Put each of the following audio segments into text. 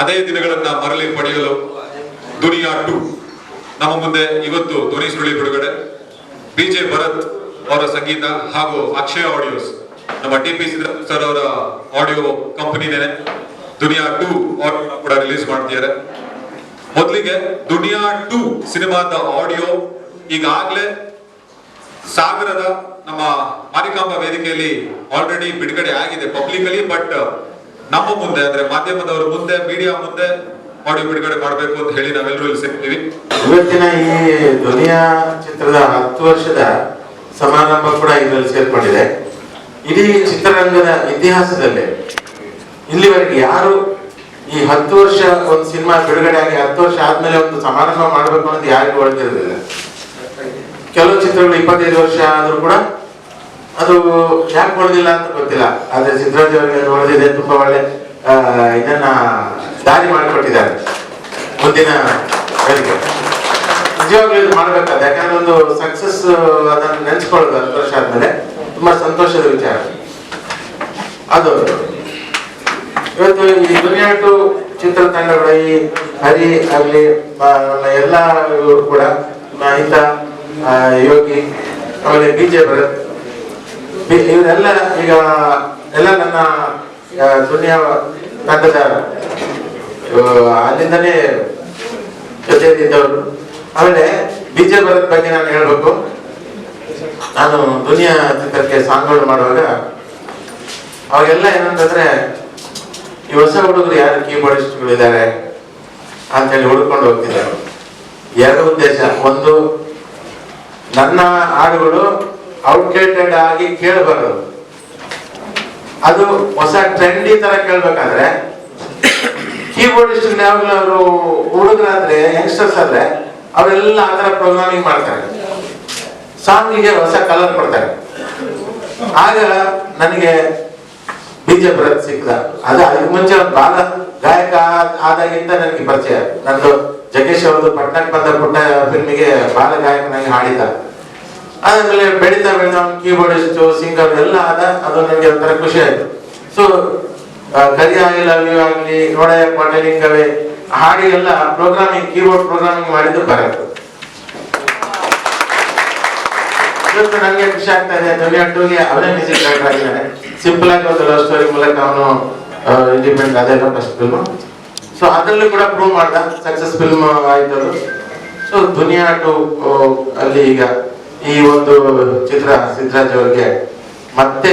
ಅದೇ ದಿನಗಳನ್ನ ಮರಳಿ ಪಡೆಯಲು ದುನಿಯಾ ಟು. ನಮ್ಮ ಮುಂದೆ ಇವತ್ತು ಧ್ವನಿ ಸುರುಳಿ ಬಿಡುಗಡೆ. ಬಿ ಜೆ ಭರತ್ ಅವರ ಸಂಗೀತ ಹಾಗೂ ಅಕ್ಷಯ ಆಡಿಯೋಸ್. ನಮ್ಮ ಟಿ ಪಿ ಸರ್ ಅವರ ಆಡಿಯೋ ಕಂಪನಿನೇ ದುನಿಯಾ ಟು ಆಡಿಯೋ ಕೂಡ ರಿಲೀಸ್ ಮಾಡ್ತಿದ್ದಾರೆ. ಮೊದಲಿಗೆ ದುನಿಯಾ ಟು ಸಿನಿಮಾದ ಆಡಿಯೋ ಈಗಾಗಲೇ ಸಾಗರದ ನಮ್ಮ ಮಾರಿಕಾಂಬ ವೇದಿಕೆಯಲ್ಲಿ ಆಲ್ರೆಡಿ ಬಿಡುಗಡೆ ಆಗಿದೆ ಪಬ್ಲಿಕಲಿ ಬಟ್ ನಮ್ಮ ಮುಂದೆ, ಅಂದ್ರೆ ಮಾಧ್ಯಮದವರ ಮುಂದೆ ಮೀಡಿಯಾ ಮುಂದೆ ಆಡಿಯೋ ಬಿಡುಗಡೆ ಮಾಡಬೇಕು ಅಂತ ಹೇಳಿ ನಾವೆಲ್ಲರೂ ಇಲ್ಲಿ ಸಿಗ್ತೀವಿ. ಇವತ್ತಿನ ಈ ಧ್ವನಿಯಾ ಚಿತ್ರದ ಹತ್ತು ವರ್ಷದ ಸಮಾರಂಭ ಕೂಡ ಇದರಲ್ಲಿ ಸೇರ್ಕೊಂಡಿದೆ. ಇಡೀ ಚಿತ್ರರಂಗದ ಇತಿಹಾಸದಲ್ಲೇ, ಇಲ್ಲಿವರೆಗೆ ಯಾರು ಈ ಹತ್ತು ವರ್ಷ ಒಂದು ಸಿನಿಮಾ ಬಿಡುಗಡೆ ಆಗಿ ಹತ್ತು ವರ್ಷ ಆದ್ಮೇಲೆ ಒಂದು ಸಮಾರಂಭ ಮಾಡಬೇಕು ಅನ್ನೋದು ಯಾರಿಗೂ ಒಳಗಿರಲಿಲ್ಲ ಕೆಲವು ಚಿತ್ರಗಳು ಇಪ್ಪತ್ತೈದು ವರ್ಷ ಆದರೂ ಕೂಡ ಅದು ಯಾಕೆ ಹೊಡೆದಿಲ್ಲ ಅಂತ ಗೊತ್ತಿಲ್ಲ. ಆದ್ರೆ ಸಿದ್ದರಾಜ್ ಅವರಿಗೆ ಅದು ಹೊಡೆದಿದೆ, ತುಂಬಾ ಒಳ್ಳೆ ಇದನ್ನ ದಾರಿ ಮಾಡಿಕೊಟ್ಟಿದ್ದಾರೆ. ಮುಂದಿನ ನಿಜವಾಗ್ಲೂ ಇದು ಮಾಡ್ಬೇಕಾದ ಯಾಕಂದ್ರೆ ಒಂದು ಸಕ್ಸಸ್ ಅದನ್ನು ನೆನೆಸ್ಕೊಳ್ಳೋದು ಹತ್ತು ವರ್ಷ ಆದ್ಮೇಲೆ ತುಂಬಾ ಸಂತೋಷದ ವಿಚಾರ. ಅದು ಇವತ್ತು ಈ ದುನಿಯಾ ಟು ಚಿತ್ರತಂಡಗಳ, ಈ ಹರಿ ಆಗ್ಲಿ ಎಲ್ಲ ಇವರು ಕೂಡ ಇಂಥ ಯೋಗಿ, ಆಮೇಲೆ ಬಿ ಜೆ ಭರತ್ ಇವರೆಲ್ಲ ಈಗ ಎಲ್ಲ ನನ್ನ ದುನಿಯಾ ತಂಡದ ಅಲ್ಲಿಂದನೇ ಜೊತೆಯಲ್ಲಿದ್ದವರು ಆಮೇಲೆ ಬಿಜೆ ಭರತ್ ಬಗ್ಗೆ ನಾನು ಹೇಳ್ಬೇಕು. ನಾನು ದುನಿಯಾ ಚಿತ್ರಕ್ಕೆ ಸಾಂಗ್ಗಳು ಮಾಡುವಾಗ ಅವಾಗೆಲ್ಲ ಏನಂತಂದ್ರೆ, ಈ ಹೊಸ ಹುಡುಗರು ಯಾರು ಕೀಬೋರ್ಡಿಸ್ಟ್ಗಳಿದ್ದಾರೆ ಅಂತೇಳಿ ಹುಡ್ಕೊಂಡು ಹೋಗ್ತಿದ್ದಾರೆ. ಎರಡು ಉದ್ದೇಶ. ಒಂದು, ನನ್ನ ಹಾಡುಗಳು ಔಟ್ಡೇಟೆಡ್ ಆಗಿ ಕೇಳಬಾರದು. ಅದು ಹೊಸ ಟ್ರೆಂಡಿ ತರ ಕೇಳ್ಬೇಕಾದ್ರೆ ಕೀಬೋರ್ಡಿಸ್ಟ್ ಯಾವಾಗಲೂ ಅವರು ಹುಡುಗರಾದ್ರೆ ಯಂಗ್ಸ್ಟರ್ಸ್ ಆದ್ರೆ, ಅವರೆಲ್ಲ ಆ ಥರ ಪ್ರೋಗ್ರಾಮಿಂಗ್ ಮಾಡ್ತಾರೆ. ಸಾಂಗಿಗೆ ಹೊಸ ಕಲರ್ ಕೊಡ್ತಾರೆ. ಆಗ ನನಗೆ ಬೀಜ ಭರತ್ ಸಿಕ್ಕಿದ ಅದ ಅದಕ್ಕೆ ಮುಂಚೆ ಒಂದು ಬಾಲ ಗಾಯಕ ಆದ್- ಆದಾಗಿಂದ ನನಗೆ ಪರಿಚಯ. ನಂದು ಜಗೇಶ್ ಅವ್ರದ್ದು ಪಟ್ನಕ್ ಬಂದ ಪುಟ್ಟ ಫಿಲ್ಮಿಗೆ ಬಾಲ ಗಾಯಕನಾಗಿ ಹಾಡಿದ ಆದ್ಮೇಲೆ ಬೆಳೀತಾ ಬೆಳೀತಾ ಕೀಬೋರ್ಡಿಸ್ಟ್ ಸಿಂಗರ್ ಎಲ್ಲ ಆದ ಅದು ನನಗೆ ಒಂಥರ ಖುಷಿ ಆಯ್ತು. ಸೊ ಕರಿ ಆಗಿಲ್ಲ ಲವ್ ಯು ನೋಡಯ ಪಾಟಲಿಂಗವೇ ಹಾಡಿಗೆಲ್ಲ ಪ್ರೋಗ್ರಾಮಿಂಗ್ ಕೀಬೋರ್ಡ್ ಪ್ರೋಗ್ರಾಮಿಂಗ್ ಮಾಡಿದ್ದು ಕರೆಕ್ಟ್ ನನಗೆ ಖುಷಿ ಆಗ್ತಾ ಇದೆ, ದುನಿಯಾ ಟೂಗೆ ಅವನೇ ಮ್ಯೂಸಿಕ್ ಡೈರೆಕ್ಟರ್ ಆಗಿದ್ದಾನೆ ಸಿಂಪಲ್ ಆಗಿ ಒಂದು ಲವ್ ಸ್ಟೋರಿ ಮೂಲಕ ಅವನು ಇಂಡಿಪೆಂಡೆಂಟ್ ಅದೆಲ್ಲ ಫಸ್ಟ್ ಫಿಲ್ಮ್ ಸೊ ಅದರಲ್ಲೂ ಕೂಡ ಪ್ರೂವ್ ಮಾಡ್ದ ಸಕ್ಸಸ್ ಫಿಲ್ಮ್ ಆಯ್ತು ಅದು ಸೊ ದುನಿಯಾ ಟು ಅಲ್ಲಿ ಈಗ ಈ ಒಂದು ಚಿತ್ರ ಸಿದ್ದರಾಜ್ ಅವರಿಗೆ ಮತ್ತೆ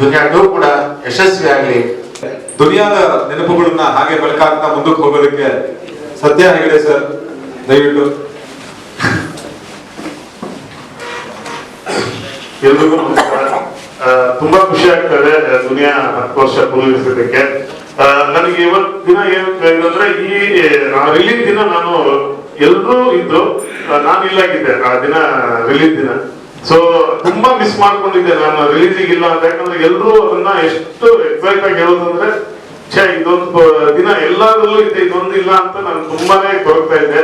ದುನಿಯಾ ಟೂರ್ ಕೂಡ ಯಶಸ್ವಿ ಆಗಲಿ. ದುನಿಯಾದ ನೆನಪುಗಳನ್ನ ಹಾಗೆ ಬೆಳಕಾಗ್ತಾ ಮುಂದಕ್ಕೆ ಹೋಗೋದಕ್ಕೆ ಸತ್ಯ ಹೇಳಿ ಸರ್? ದಯವಿಟ್ಟು. ಎಲ್ರಿಗೂ ನಮಸ್ಕಾರ. ತುಂಬಾ ಖುಷಿ ಆಗ್ತದೆ ದುನಿಯಾ ಹತ್ತು ವರ್ಷ ನನಗೆ ಇವತ್ತು ದಿನ ಏನು ಅಂದ್ರೆ ಈ ರಿಲೀಸ್ ದಿನ ನಾನು ಎಲ್ರೂ ಇದ್ರು. ನಾನು ಇಲ್ಲಾಗಿದ್ದೆ ಆ ದಿನ ರಿಲೀಸ್ ದಿನ. ಸೊ ತುಂಬಾ ಮಿಸ್ ಮಾಡ್ಕೊಂಡಿದ್ದೆ ನಾನು ರಿಲೀಸ್ ಇಲ್ಲ ಅಂತ. ಯಾಕಂದ್ರೆ ಎಲ್ಲರೂ ಅದನ್ನ ಎಷ್ಟು ಎಕ್ಸೈಟ್ ಆಗಿ ಹೇಳೋದಂದ್ರೆ ಛೇ, ಇದೊಂದು ದಿನ ಎಲ್ಲದರಲ್ಲೂ ಇದೆ, ಇದೊಂದು ಇಲ್ಲ ಅಂತ ನಾನು ತುಂಬಾನೇ ಕೊರಗ್ತಾ ಇದ್ದೆ.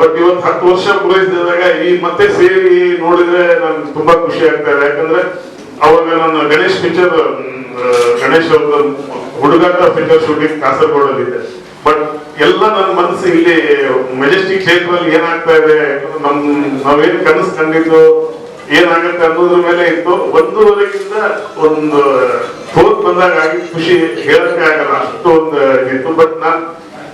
ಬಟ್ ಇವತ್ತು ಹತ್ತು ವರ್ಷ ಪೂರೈಸಿದಾಗ ಈ ಮತ್ತೆ ಸೇರಿ ನೋಡಿದ್ರೆ ನನ್ಗೆ ತುಂಬಾ ಖುಷಿ ಆಗ್ತಾ ಇದೆ. ಯಾಕಂದ್ರೆ, ಅವಾಗ ನಾನು ಗಣೇಶ್ ಪಿಕ್ಚರ್ ಗಣೇಶ್ ಅವ್ರದ್ದು ಹುಡುಗಾಟ ಪಿಕ್ಚರ್ ಶೂಟಿಂಗ್ ಕಾಸರಗೋಡಲ್ಲಿದ್ದೆ. ಬಟ್ ಎಲ್ಲ ನನ್ನ ಮನಸ್ಸು ಇಲ್ಲಿ ಮೆಜೆಸ್ಟಿಕ್ ಅಲ್ಲಿ ಏನಾಗ್ತಾ ಇದೆ ನಮ್ ನಾವೇನ್ ಕನಸು ಕಂಡಿದ್ದು ಏನಾಗುತ್ತೆ ಅನ್ನೋದ್ರ ಮೇಲೆ ಇತ್ತು. ಒಂದೂವರೆಗಿಂತ ಒಂದು ಹೋಗ್ ಬಂದಾಗ ಆಗಿ ಖುಷಿ ಹೇಳಕ್ಕೆ ಆಗಲ್ಲ ಅಷ್ಟು ಒಂದು ಇತ್ತು. ಬಟ್ ನಾನ್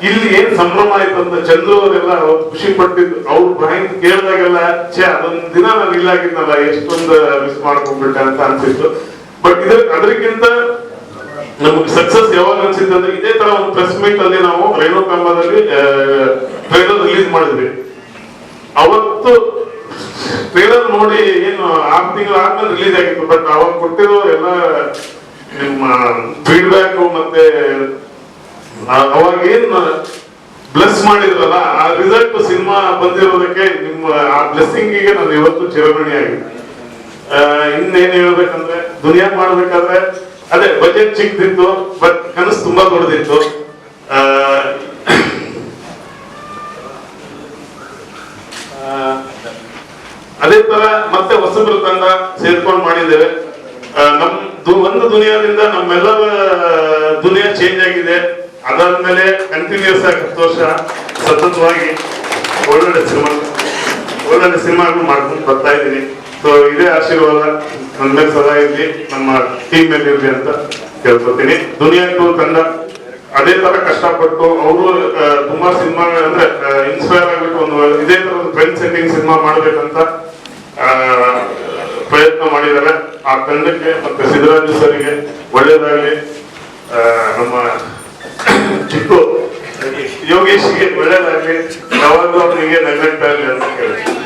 ಇಲ್ಲಿ ಏನ್ ಸಂಭ್ರಮ ಆಯ್ತು ಅಂತ ಚಂದ್ರು ಅವರೆಲ್ಲ ಖುಷಿ ಪಟ್ಟಿದ್ದು ಅವ್ರ ಬಾಯಿಂದ ಕೇಳಿದಾಗೆಲ್ಲ, ಛೇ, ಅದೊಂದ್ ದಿನ ನಾನು ಇಲ್ಲಾಗಿದ್ನಲ್ಲ ಎಷ್ಟೊಂದು ಮಿಸ್ ಮಾಡ್ಕೊಂಡ್ಬಿಟ್ಟೆ ಅಂತ ಅನ್ಸಿತ್ತು. ಬಟ್ ಇದ್ರ ಅದಕ್ಕಿಂತ ನಮ್ಗೆ ಸಕ್ಸಸ್ ಯಾವಾಗ ಅನ್ಸಿತ್ತು ಅಂದ್ರೆ ಇದೇ ತರ ಒಂದು ಪ್ರೆಸ್ ಮೀಟ್ ಅಲ್ಲಿ ನಾವು ರೇಣುಕಾಂಬದಲ್ಲಿ ಟ್ರೈಲರ್ ರಿಲೀಸ್ ಮಾಡಿದ್ವಿ. ಅವತ್ತು ಟ್ರೈಲರ್ ನೋಡಿ ಏನು, ಆರು ತಿಂಗಳು ಆದ್ಮೇಲೆ ರಿಲೀಸ್ ಆಗಿತ್ತು ಬಟ್ ಅವಾಗ ಕೊಟ್ಟಿರೋ ಎಲ್ಲ ನಿಮ್ಮ ಫೀಡ್ಬ್ಯಾಕ್ ಮತ್ತೆ ಅವಾಗ ಏನ್ ಬ್ಲೆಸ್ ಮಾಡಿದ್ರಲ್ಲ, ಆ ರಿಸಲ್ಟ್ ಸಿನಿಮಾ ಬಂದಿರೋದಕ್ಕೆ ನಿಮ್ಮ, ಆ ಬ್ಲೆಸ್ಸಿಂಗ್ಗೆ ನಾನು ಇವತ್ತು ಚಿರಮಣಿ ಆಗಿದೆ ಇನ್ನೇನ್ ಹೇಳ್ಬೇಕಂದ್ರೆ, ದುನಿಯಾ ಮಾಡ್ಬೇಕಾದ್ರೆ ಅದೇ, ಬಜೆಟ್ ಚಿಕ್ಕದಿತ್ತು ಬಟ್ ಕನಸು ತುಂಬಾ ದೊಡ್ಡದಿತ್ತು ಅದೇ ತರ ಮತ್ತೆ ಹೊಸಬ್ರ ತಂಡ ಸೇರ್ಕೊಂಡು ಮಾಡಿದ್ದೇವೆ. ನಮ್ ಒಂದು ದುನಿಯಾದಿಂದ ನಮ್ಮೆಲ್ಲರ ದುನಿಯಾ ಚೇಂಜ್ ಆಗಿದೆ. ಅದಾದ್ಮೇಲೆ ಕಂಟಿನ್ಯೂಸ್ ಆಗಿ ಹತ್ತು ವರ್ಷ ಸತತವಾಗಿ ಒಳ್ಳೊಳ್ಳೆ ಸಿನಿಮಾ, ಒಳ್ಳೊಳ್ಳೆ ಸಿನಿಮಾಗಳು ಮಾಡ್ಕೊಂಡು ಬರ್ತಾ ಇದ್ದೀನಿ. ಸೊ ಇದೇ ಆಶೀರ್ವಾದ ನನ್ನ ಸದಾ ಇರ್ಲಿ, ನಮ್ಮ ಟೀಮ್ ಮೇಲೆ ಇರ್ಲಿ ಅಂತ ಕೇಳ್ಕೊತೀನಿ. ದುನಿಯಾ ಟು ತಂಡ ಅದೇ ತರ ಕಷ್ಟಪಟ್ಟು ಅವರು ತುಂಬಾ ಸಿನಿಮಾ, ಅಂದ್ರೆ ಇನ್ಸ್ಪೈರ್ ಆಗ್ಬಿಟ್ಟು ಒಂದು ಇದೇ ತರ ಟ್ರೆಂಡ್ ಸೆಟ್ಟಿಂಗ್ ಸಿನಿಮಾ ಮಾಡ್ಬೇಕಂತ ಪ್ರಯತ್ನ ಮಾಡಿದ್ದಾರೆ. ಆ ತಂಡಕ್ಕೆ ಮತ್ತೆ ಸಿದ್ದರಾಜು ಸರ್ಗೆ ಒಳ್ಳೇದಾಗ್ಲಿ. ನಮ್ಮ ಚಿಕ್ಕು ಯೋಗೇಶ್ಗೆ ಒಳ್ಳೇದಾಗ್ಲಿ. ಯಾವಾಗಲೂ ಅವನಿಗೆ ನೆಗ್ಲೆಕ್ಟ್ ಆಗ್ಲಿ ಅಂತ ಕೇಳ್ತೀನಿ.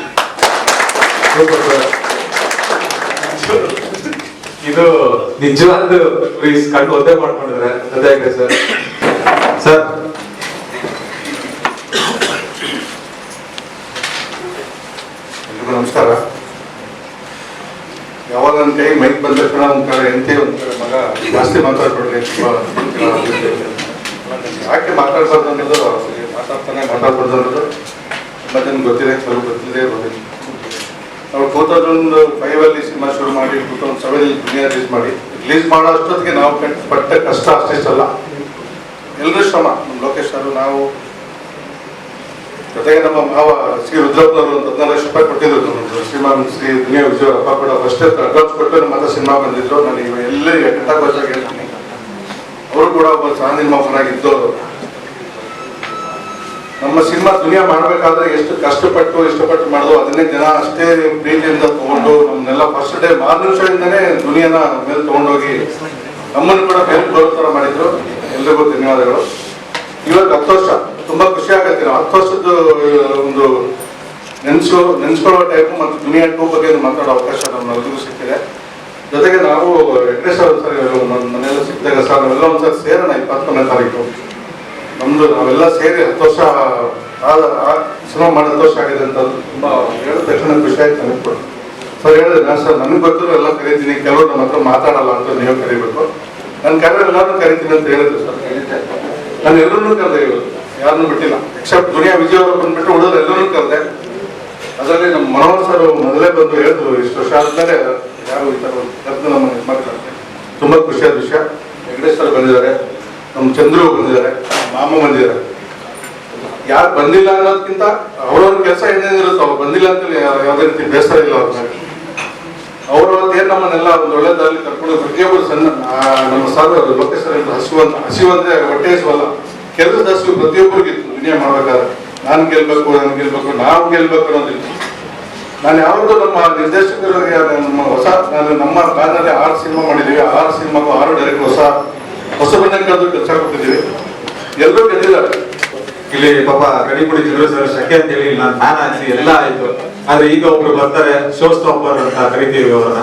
ಇದು ನಿಜವಾದ ಪ್ಲೀಸ್ ಕಣ್ಣು ಒದ್ದೆ ಅದೇ ಜೊತೆಗೆ ಸರ್ ಸರ್ ನಮಸ್ಕಾರ. ಯಾವಾಗ ಅಂತ ಕೈ ಮೈಕ್ ಬಂದ ತಕ್ಷಣ ಒಂದ್ ಕಡೆ ಎಂತೆ ಒಂದ್ ಕಡೆ ಮಗ ಜಾಸ್ತಿ ಮಾತಾಡ್ಬಿಡ್ರಿ ಯಾಕೆ ಮಾತಾಡ್ಬಾರ್ದು ಅನ್ನೋದು ಮಾತಾಡ್ತಾನೆ ಮಾತಾಡ್ಬಾರ್ದು ಅನ್ನೋದು ಮತ್ತೆ ಗೊತ್ತಿದೆ ಸ್ವಲ್ಪ ಗೊತ್ತಿದೆ ಗೊತ್ತಿದೆ ನಾವು ಟೂ ತೌಸಂಡ್ ಫೈವ್ ಅಲ್ಲಿ ಸಿನಿಮಾ ಶುರು ಮಾಡಿ two thousand seven Duniya release ಮಾಡಿ ರಿಲೀಸ್ ಮಾಡೋ ಅಷ್ಟೊತ್ತಿಗೆ ನಾವು ಪಟ್ಟ- ಕಷ್ಟ ಅಷ್ಟಿಷ್ಟಲ್ಲ. ಎಲ್ಲರೂ ಶ್ರಮ. ನಮ್ಮ ಲೋಕೇಶ್ ಅವರು, ನಾವು ಜೊತೆಗೆ ನಮ್ಮ ಮಾವ ಶ್ರೀ ರುದ್ರಪ್ಪನವರು ಒಂದು ಹದಿನಾರು ಲಕ್ಷ ರೂಪಾಯಿ ಕೊಟ್ಟಿದ್ರು. ನಮ್ಮ ಶ್ರೀಮಾನ್ ಶ್ರೀ ದುನಿಯಾ ವಿಜಯ ಅಪ್ಪ ಕೂಡ ಫಸ್ಟ್ ಅಡ್ವಾನ್ಸ್ ಕೊಟ್ಟು ನಮ್ಮ ಸಿನಿಮಾ ಬಂದಿದ್ರು. ನಾನು ಇವಾಗ ಎಲ್ಲರಿಗೆ ಹೇಳ್ತೀನಿ ಅವರು ಕೂಡ ಒಬ್ಬ ಸಹ ನಿರ್ಮಾಪಕರಾಗಿದ್ದವರು ನಮ್ಮ ಸಿನಿಮಾ ದುನಿಯಾ ಮಾಡಬೇಕಾದ್ರೆ ಎಷ್ಟು ಕಷ್ಟಪಟ್ಟು, ಇಷ್ಟಪಟ್ಟು ಮಾಡಿದ್ರು ಅದನ್ನೇ ಜನ ಅಷ್ಟೇ ಪ್ರೀತಿಯಿಂದ ತಗೊಂಡು ನಮ್ಮನ್ನೆಲ್ಲ ಫಸ್ಟ್ ಡೇ ಮಾರು ನಿಮಿಷದಿಂದನೇ ದುನಿಯಾನ ಮೇಲೆ ತಗೊಂಡೋಗಿ ನಮ್ಮನ್ನು ಕೂಡ ಬರೋ ಥರ ಮಾಡಿದ್ರು. ಎಲ್ರಿಗೂ ಧನ್ಯವಾದಗಳು. ಇವತ್ತು ಹತ್ತು ವರ್ಷ, ತುಂಬಾ ಖುಷಿ ಆಗತ್ತೆ. ನಾವು ಹತ್ತು ವರ್ಷದ ಒಂದು ನೆನೆಸು, ನೆನೆಸ್ಕೊಳ್ಳೋ ಟೈಮು ಮತ್ತು ದುನಿಯಾ ಟೂ ಬಗ್ಗೆ ಮಾತಾಡೋ ಅವಕಾಶ ನಮ್ಮೆಲ್ಲರಿಗೂ ಸಿಕ್ಕಿದೆ. ಜೊತೆಗೆ ನಾವು ವೆಂಕಟೇಶ್ ಸರ್ ಮನೆಯಲ್ಲ ಸಿಕ್ಕಿದಾಗ ಸರ್, ನಾವೆಲ್ಲ ಒಂದ್ಸರಿ ಸೇರೋಣ, ಇಪ್ಪತ್ತೊಂದನೇ ತಾರೀಕು. ನಮ್ದು ನಾವೆಲ್ಲ ಸೇರಿ ಹತ್ತು ವರ್ಷ ಆದ ಸಿನಿಮಾ ಮಾಡಿ ಹತ್ತು ವರ್ಷ ಆಗಿದೆ ಅಂತ ತುಂಬಾ ಹೇಳಿದ ತಕ್ಷಣ ಖುಷಿ ಆಯ್ತು ನನಗೆ ಕೂಡ. ಸರ್ ಹೇಳಿದ್ರೆ ನಾನು, ಸರ್, ನನಗೆ ಗೊತ್ತಿರೋ ಎಲ್ಲ ಕರೀತೀನಿ, ಕೆಲವರು ನಮ್ಮ ಹತ್ರ ಮಾತಾಡಲ್ಲ ಅಂತ ನೀವು ಕರಿಬೇಕು. ನನ್ನ ಕರೆ ಎಲ್ಲರೂ ಕರಿತೀನಿ ಅಂತ ಹೇಳಿದ್ರು, ಸರ್. ನಾನು ಎಲ್ಲರನ್ನೂ ಕರೆದೆ ಇವತ್ತು ಯಾರನ್ನೂ ಬಿಟ್ಟಿಲ್ಲ. ಎಕ್ಸೆಪ್ಟ್ ದುನಿಯಾ ವಿಜಯ್ ಅವರು ಬಂದ್ಬಿಟ್ಟು ಉಳಿದ್ರೆ ಎಲ್ಲರನ್ನೂ ಕರೆದೆ. ಅದರಲ್ಲಿ ನಮ್ಮ ಮನೋಹರ್ ಸರ್ ಮೊದಲೇ ಬಂದು ಹೇಳಿದ್ರು, ಇಷ್ಟು ವರ್ಷ ಆದ್ಮೇಲೆ ಯಾರು ಈ ಥರ ಕರೆದು ಇದು ಮಾಡ್ತಾರೆ ತುಂಬಾ ಖುಷಿಯಾದ ವಿಷಯ. ವೆಂಕಟೇಶ್ ಸರ್ ಬಂದಿದ್ದಾರೆ. ನಮ್ಮ ಚಂದ್ರು ಬಂದಿದ್ದಾರೆ ಮಾಮ ಬಂದಿದ್ದಾರೆ. ಯಾರು ಬಂದಿಲ್ಲ ಅನ್ನೋದಕ್ಕಿಂತ ಅವ್ರವ್ರ ಕೆಲಸ ಏನೇನಿರುತ್ತೋ ಅವ್ರು ಬಂದಿಲ್ಲ ಅಂತ ಯಾವುದೇ ರೀತಿ ಬೇಸರ ಇಲ್ಲ ಅವ್ರ ಮೇಲೆ. ಅವರು ಏನು ನಮ್ಮನ್ನೆಲ್ಲ ಒಂದು ಒಳ್ಳೆ ದಾರಿ ಕರ್ಕೊಂಡು ಪ್ರತಿಯೊಬ್ಬರು ಸಣ್ಣ ನಮ್ಮ ಸರ್ ಲೋಕೇಶ್ ಸರ್ ಹಸಿವಂತ ಹಸಿವು ಅಂತ ಹಸಿವು ಅಂದ್ರೆ ಹೊಟ್ಟೆ ಹಸಿವಲ್ಲ. ಕೆಲಸದ ಹಸಿವು ಪ್ರತಿಯೊಬ್ಬರಿಗಿತ್ತು. ವಿನಯ ಮಾಡ್ಬೇಕಾದ್ರೆ ನಾನು ಗೆಲ್ಬೇಕು ನಾನು ಗೆಲ್ಬೇಕು, ನಾವು ಗೆಲ್ಬೇಕು ಅನ್ನೋದಿಲ್ಲ. ನಾನು ಯಾವತ್ತೂ ನಮ್ಮ ನಿರ್ದೇಶಕರಿಗೆ, ನಮ್ಮ ಹೊಸ, ನಾನು ನಮ್ಮ ಕಾಲದಲ್ಲಿ ಆರು ಸಿನಿಮಾ ಮಾಡಿದ್ದೀವಿ ಆರು ಸಿನಿಮಾಗೂ ಆರು ಡೈರೆಕ್ಟ್ ಹೊಸ ಹೊಸ ಬಣ್ಣಕ್ಕಾದ್ರು ಕೆಲಸ ಕೊಟ್ಟಿದ್ದೀವಿ ಎಲ್ಲರೂ ಗೆದ್ದಿದ್ದಾರೆ. ಇಲ್ಲಿ ಪಾಪ ಗಡಿಪುಡಿ ಚಂದ್ರ ಸರ್ ಶಕೆ ಅಂತ ಹೇಳಿ ನಾನು ಫ್ಯಾನ್ ಹಾಕಿ ಎಲ್ಲ ಆಯ್ತು. ಆದ್ರೆ ಈಗ ಒಬ್ರು ಬರ್ತಾರೆ ಶೋ ಸ್ಟಾಪರ್ ಅಂತ ಕರಿತೀವಿ ಅವರನ್ನ.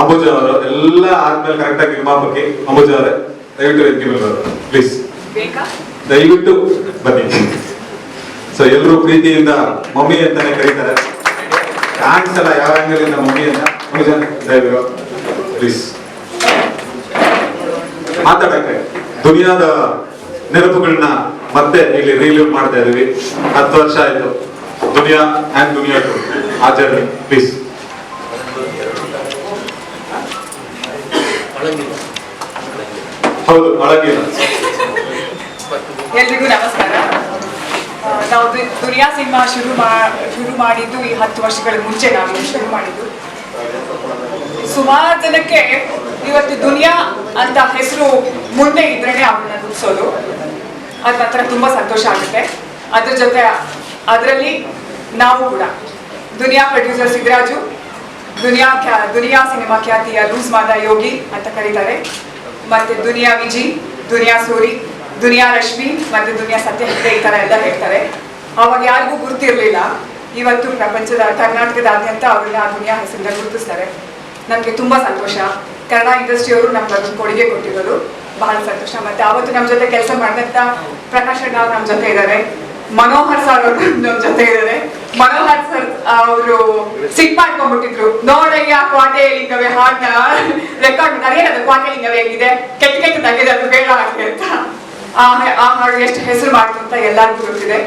ಅಂಬುಜ ಅವರು ಎಲ್ಲ ಆದ್ಮೇಲೆ ಕರೆಕ್ಟ್ ಆಗಿ ನಿರ್ಮಾಪಕಿ ಅಂಬುಜ ಅವರೇ. ದಯವಿಟ್ಟು ವೇದಿಕೆ ಮೇಲೆ ಪ್ಲೀಸ್ ದಯವಿಟ್ಟು ಬನ್ನಿ. ಸೊ ಎಲ್ಲರೂ ಪ್ರೀತಿಯಿಂದ ಮಮ್ಮಿ ಅಂತಾನೆ ಕರೀತಾರೆ. ಕಾಣಿಸಲ್ಲ ಯಾವ ಆಂಗಲ್ ಮಮ್ಮಿ ಅಂತ? ಅಂಬುಜ ದಯವಿಟ್ಟು ಪ್ಲೀಸ್ ಮಾತಾಡಕ್ಕೆ ದುನಿಯಾದ ನೆನಪುಗಳನ್ನ ಮತ್ತೆ ಇಲ್ಲಿ ರಿಲೀವ್ ಮಾಡ್ತಾ ಇದೀವಿ. ಹತ್ತು ವರ್ಷ ಆಯ್ತು. ದುನಿಯಾ ಅಂಡ್ ದುನಿಯಾ ಟು ಆ ಜರ್ನಿ ಪ್ಲೀಸ್ ಹೌದು, ಒಳಗಿಲ್ಲ. ಎಲ್ರಿಗೂ ನಮಸ್ಕಾರ. ನಾವು ದುನಿಯಾ ಸಿನಿಮಾ ಶುರು ಮಾ ಶುರು ಮಾಡಿದ್ದು ಈ ಹತ್ತು ವರ್ಷಗಳ ಮುಂಚೆ ನಾವು ಶುರು ಮಾಡಿದ್ದು. ಸುಮಾರು ಜನಕ್ಕೆ ಇವತ್ತು ದುನಿಯಾ ಅಂತ ಹೆಸರು ಮುಂದೆ ಇದ್ರೇನೆ ಅವ್ರನ್ನ ಗುರ್ಸೋದು ಅದು ನಂತರ ತುಂಬಾ ಸಂತೋಷ ಆಗುತ್ತೆ. ಅದ್ರ ಜೊತೆ ಅದರಲ್ಲಿ ನಾವು ಕೂಡ. ದುನಿಯಾ ಪ್ರೊಡ್ಯೂಸರ್ ಸಿದ್ದರಾಜು ದುನಿಯಾ ಖ್ಯಾ ದುನಿಯಾ ಸಿನಿಮಾ ಖ್ಯಾತಿಯ ಲೂಸ್ ಮಾದ ಯೋಗಿ ಅಂತ ಕರೀತಾರೆ. ಮತ್ತೆ ದುನಿಯಾ ವಿಜಿ, ದುನಿಯಾ ಸೂರಿ, ದುನಿಯಾ ರಶ್ಮಿ, ಮತ್ತೆ ದುನಿಯಾ ಸತ್ಯಹತೆ ಈ ಥರ ಎಲ್ಲ ಹೇಳ್ತಾರೆ. ಅವಾಗ ಯಾರಿಗೂ ಗುರುತಿರ್ಲಿಲ್ಲ. ಇವತ್ತು ಪ್ರಪಂಚದ, ಕರ್ನಾಟಕದಾದ್ಯಂತ ಅವ್ರನ್ನ ದುನಿಯಾ ಹೆಸರಿಂದ ಗುರುತಿಸ್ತಾರೆ. ನಮಗೆ ತುಂಬಾ ಸಂತೋಷ. ಕನ್ನಡ ಇಂಡಸ್ಟ್ರಿಯವರು ನಮ್ಗೆ ಅದೊಂದು ಕೊಡುಗೆ ಕೊಟ್ಟಿರೋದು. ಬಹಳ ಸಂತೋಷ. ಮತ್ತೆ ಅವತ್ತು ನಮ್ಮ ಜೊತೆ ಕೆಲಸ ಮಾಡಿದಂತ ಪ್ರಕಾಶ್ ಅಣ್ಣ ಅವ್ರು ನಮ್ಮ ಜೊತೆ ಇದ್ದಾರೆ ಮನೋಹರ್ ಸರ್ ಅವರು ನಮ್ಮ ಜೊತೆ ಇದ್ದಾರೆ ಮನೋಹರ್ ಸರ್ ಅವರು ಸಿಟ್ ಮಾಡ್ಕೊಂಡ್ಬಿಟ್ಟಿದ್ರು. ನೋಡಯ್ಯ ಕ್ವಾಟೆ ಲಿಂಗವೇ ಹಾಡ್ನ ರೆಕಾರ್ಡ್ ಏನದು ಕ್ವಾಟೆ ಲಿಂಗವೇ ಕೆಟ್ಟ ಕೆಟ್ಟ ಕೆಟ್ಟದಾಗಿದೆ ಅದು ಬೇಡ ಹಾಗೆ ಅಂತ. ಆ ಹಾಡು ಎಷ್ಟು ಹೆಸರು ಮಾಡ್ತು ಅಂತ ಎಲ್ಲರಿಗೂ ಗೊತ್ತಿದೆ.